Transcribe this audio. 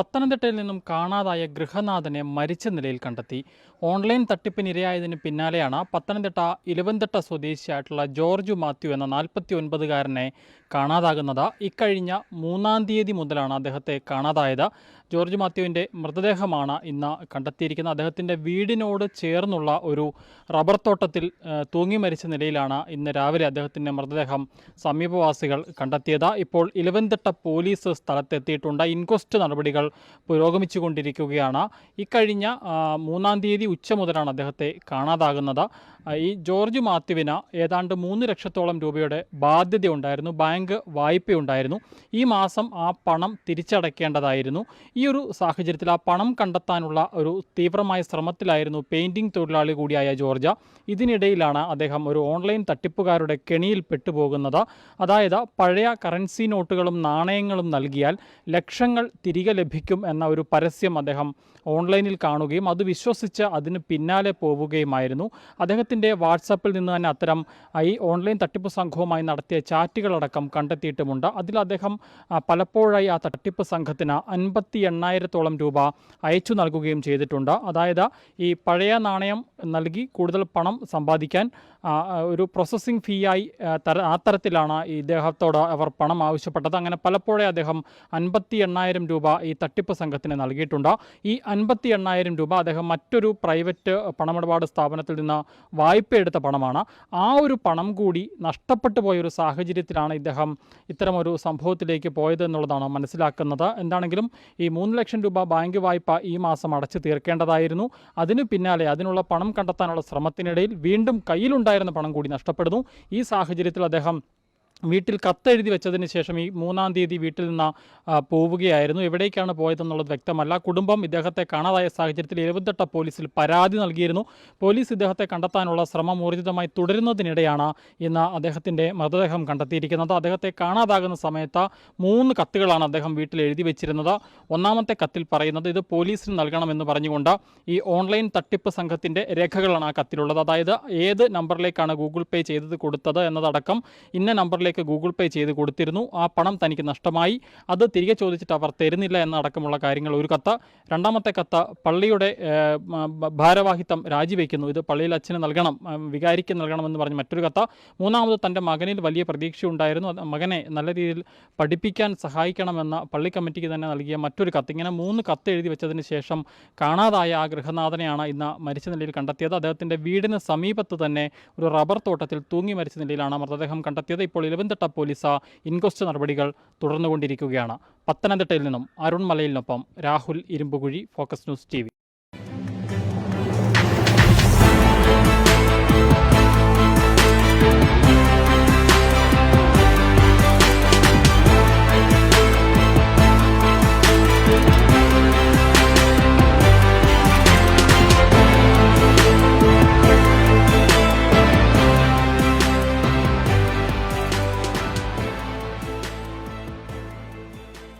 പത്തനംതിട്ടയിൽ നിന്നും കാണാതായ ഗൃഹനാഥനെ മരിച്ച നിലയിൽ കണ്ടെത്തി. ഓൺലൈൻ തട്ടിപ്പിനിരയായതിന് പിന്നാലെയാണ് പത്തനംതിട്ട ഇലവന്തിട്ട സ്വദേശിയായിട്ടുള്ള ജോർജ് മാത്യു എന്ന നാൽപ്പത്തി ഒൻപതുകാരനെ കാണാതാകുന്നത്. ഇക്കഴിഞ്ഞ മൂന്നാം തീയതി മുതലാണ് അദ്ദേഹത്തെ കാണാതായത്. ജോർജ് മാത്യുവിന്റെ മൃതദേഹമാണ് ഇന്ന് കണ്ടെത്തിയിരിക്കുന്നത്. അദ്ദേഹത്തിന്റെ വീടിനോട് ചേർന്നുള്ള ഒരു റബ്ബർ തോട്ടത്തിൽ തൂങ്ങി മരിച്ച നിലയിലാണ് ഇന്ന് രാവിലെ അദ്ദേഹത്തിന്റെ മൃതദേഹം സമീപവാസികൾ കണ്ടെത്തിയത്. ഇപ്പോൾ ഇലവൻതിട്ട പോലീസ് സ്ഥലത്തെത്തിയിട്ടുണ്ട്. ഇൻക്വസ്റ്റ് നടപടികൾ പുരോഗമിച്ചുകൊണ്ടിരിക്കുകയാണ്. ഇക്കഴിഞ്ഞ മൂന്നാം തീയതി ഉച്ച മുതലാണ് അദ്ദേഹത്തെ കാണാതാകുന്നത്. ഈ ജോർജ് മാത്യുവിന് ഏതാണ്ട് മൂന്ന് ലക്ഷത്തോളം രൂപയുടെ ബാധ്യതയുണ്ടായിരുന്നു. ബാങ്ക് വായ്പയുണ്ടായിരുന്നു. ഈ മാസം ആ പണം തിരിച്ചടയ്ക്കേണ്ടതായിരുന്നു ഈ ഒരു സാഹചര്യത്തിൽ ആ പണം കണ്ടെത്താനുള്ള ഒരു തീവ്രമായ ശ്രമത്തിലായിരുന്നു പെയിന്റിംഗ് തൊഴിലാളി കൂടിയായ ജോർജ. ഇതിനിടയിലാണ് അദ്ദേഹം ഒരു ഓൺലൈൻ തട്ടിപ്പുകാരുടെ കെണിയിൽ പെട്ടുപോകുന്നത്. അതായത് പഴയ കറൻസി നോട്ടുകളും നാണയങ്ങളും നൽകിയാൽ ലക്ഷങ്ങൾ തിരികെ ലഭിക്കും എന്ന ഒരു പരസ്യം അദ്ദേഹം ഓൺലൈനിൽ കാണുകയും അത് വിശ്വസിച്ച് അതിന് പിന്നാലെ പോവുകയുമായിരുന്നു. അദ്ദേഹത്തിന്റെ വാട്സാപ്പിൽ നിന്ന് തന്നെ അത്തരം ഈ ഓൺലൈൻ തട്ടിപ്പ് സംഘവുമായി നടത്തിയ ചാറ്റുകളടക്കം കണ്ടെത്തിയിട്ടുമുണ്ട്. അതിൽ അദ്ദേഹം പലപ്പോഴായി ആ തട്ടിപ്പ് സംഘത്തിന് അൻപത്തി എണ്ണായിരത്തോളം രൂപ അയച്ചു നൽകുകയും ചെയ്തിട്ടുണ്ട്. അതായത് ഈ പഴയ നാണയം നൽകി കൂടുതൽ പണം സമ്പാദിക്കാൻ ഒരു പ്രോസസ്സിംഗ് ഫീ ആയി ആ, തര ആ തരത്തിലാണ് ഇദ്ദേഹത്തോട് അവർ പണം ആവശ്യപ്പെട്ടത്. അങ്ങനെ പലപ്പോഴേ അദ്ദേഹം അൻപത്തി എണ്ണായിരം രൂപ ഈ തട്ടിപ്പ് സംഘത്തിന് നൽകിയിട്ടുണ്ട്. ഈ അൻപത്തി എണ്ണായിരം രൂപ അദ്ദേഹം മറ്റൊരു പ്രൈവറ്റ് പണമിടപാട് സ്ഥാപനത്തിൽ നിന്ന് വായ്പ എടുത്ത പണമാണ്. ആ ഒരു പണം കൂടി നഷ്ടപ്പെട്ടു പോയ ഒരു സാഹചര്യത്തിലാണ് ഇദ്ദേഹം ഇത്തരമൊരു സംഭവത്തിലേക്ക് പോയത് എന്നുള്ളതാണ് മനസ്സിലാക്കുന്നത്. എന്താണെങ്കിലും ഈ മൂന്ന് ലക്ഷം രൂപ ബാങ്ക് വായ്പ ഈ മാസം അടച്ചു തീർക്കേണ്ടതായിരുന്നു. അതിനു പിന്നാലെ അതിനുള്ള പണം കണ്ടെത്താനുള്ള ശ്രമത്തിനിടയിൽ വീണ്ടും കയ്യിലുണ്ടായിരുന്ന പണം കൂടി നഷ്ടപ്പെടുന്നു. ഈ സാഹചര്യത്തിൽ അദ്ദേഹം വീട്ടിൽ കത്തെഴുതി വെച്ചതിന് ശേഷം ഈ മൂന്നാം തീയതി വീട്ടിൽ നിന്ന് പോവുകയായിരുന്നു. എവിടേക്കാണ് പോയതെന്നുള്ളത് വ്യക്തമല്ല. കുടുംബം ഇദ്ദേഹത്തെ കാണാതായ സാഹചര്യത്തിൽ എഴുപത്തെട്ട പോലീസിൽ പരാതി നൽകിയിരുന്നു. പോലീസ് ഇദ്ദേഹത്തെ കണ്ടെത്താനുള്ള ശ്രമം ഊർജിതമായി തുടരുന്നതിനിടെയാണ് ഇന്ന് അദ്ദേഹത്തിന്റെ മൃതദേഹം കണ്ടെത്തിയിരിക്കുന്നത്. അദ്ദേഹത്തെ കാണാതാകുന്ന സമയത്ത് മൂന്ന് കത്തുകളാണ് അദ്ദേഹം വീട്ടിൽ എഴുതി വെച്ചിരുന്നത്. ഒന്നാമത്തെ കത്തിൽ പറയുന്നത് ഇത് പോലീസിന് നൽകണമെന്ന് പറഞ്ഞുകൊണ്ട് ഈ ഓൺലൈൻ തട്ടിപ്പ് സംഘത്തിന്റെ രേഖകളാണ് ആ കത്തിലുള്ളത്. അതായത് ഏത് നമ്പറിലേക്കാണ് ഗൂഗിൾ പേ ചെയ്തത് കൊടുത്തത് എന്നതടക്കം ഇന്ന നമ്പറിലേക്ക് ഗൂഗിൾ പേ ചെയ്ത് കൊടുത്തിരുന്നു. ആ പണം തനിക്ക് നഷ്ടമായി. അത് തിരികെ ചോദിച്ചിട്ട് അവർ തരുന്നില്ല എന്നടക്കമുള്ള കാര്യങ്ങൾ ഒരു കത്ത്. രണ്ടാമത്തെ കത്ത് പള്ളിയുടെ ഭാരവാഹിത്വം രാജിവെക്കുന്നു. ഇത് പള്ളിയിൽ അച്ഛന് നൽകണം വികാരിക്ക് നൽകണമെന്ന് പറഞ്ഞ് മറ്റൊരു കത്ത്. മൂന്നാമത് തന്റെ മകനിൽ വലിയ പ്രതീക്ഷയുണ്ടായിരുന്നു. മകനെ നല്ല രീതിയിൽ പഠിപ്പിക്കാൻ സഹായിക്കണമെന്ന പള്ളി കമ്മിറ്റിക്ക് തന്നെ നൽകിയ മറ്റൊരു കത്ത്. ഇങ്ങനെ മൂന്ന് കത്ത് എഴുതി വെച്ചതിന് ശേഷം കാണാതായ ആ ഗൃഹനാഥനെയാണ് ഇന്ന് മരിച്ച നിലയിൽ കണ്ടെത്തിയത്. അദ്ദേഹത്തിന്റെ വീടിന് സമീപത്ത് തന്നെ ഒരു റബ്ബർ തോട്ടത്തിൽ തൂങ്ങി മരിച്ച നിലയിലാണ് മൃതദേഹം കണ്ടെത്തിയത്. ഇപ്പോൾ ഇലവന്തിട്ട പോലീസ് ഇൻക്വസ്റ്റ് നടപടികൾ തുടർന്നുകൊണ്ടിരിക്കുകയാണ്. പത്തനംതിട്ടയിൽ നിന്നും Arun മലയിലിനൊപ്പം Rahul Irumbukuzhi Focus News T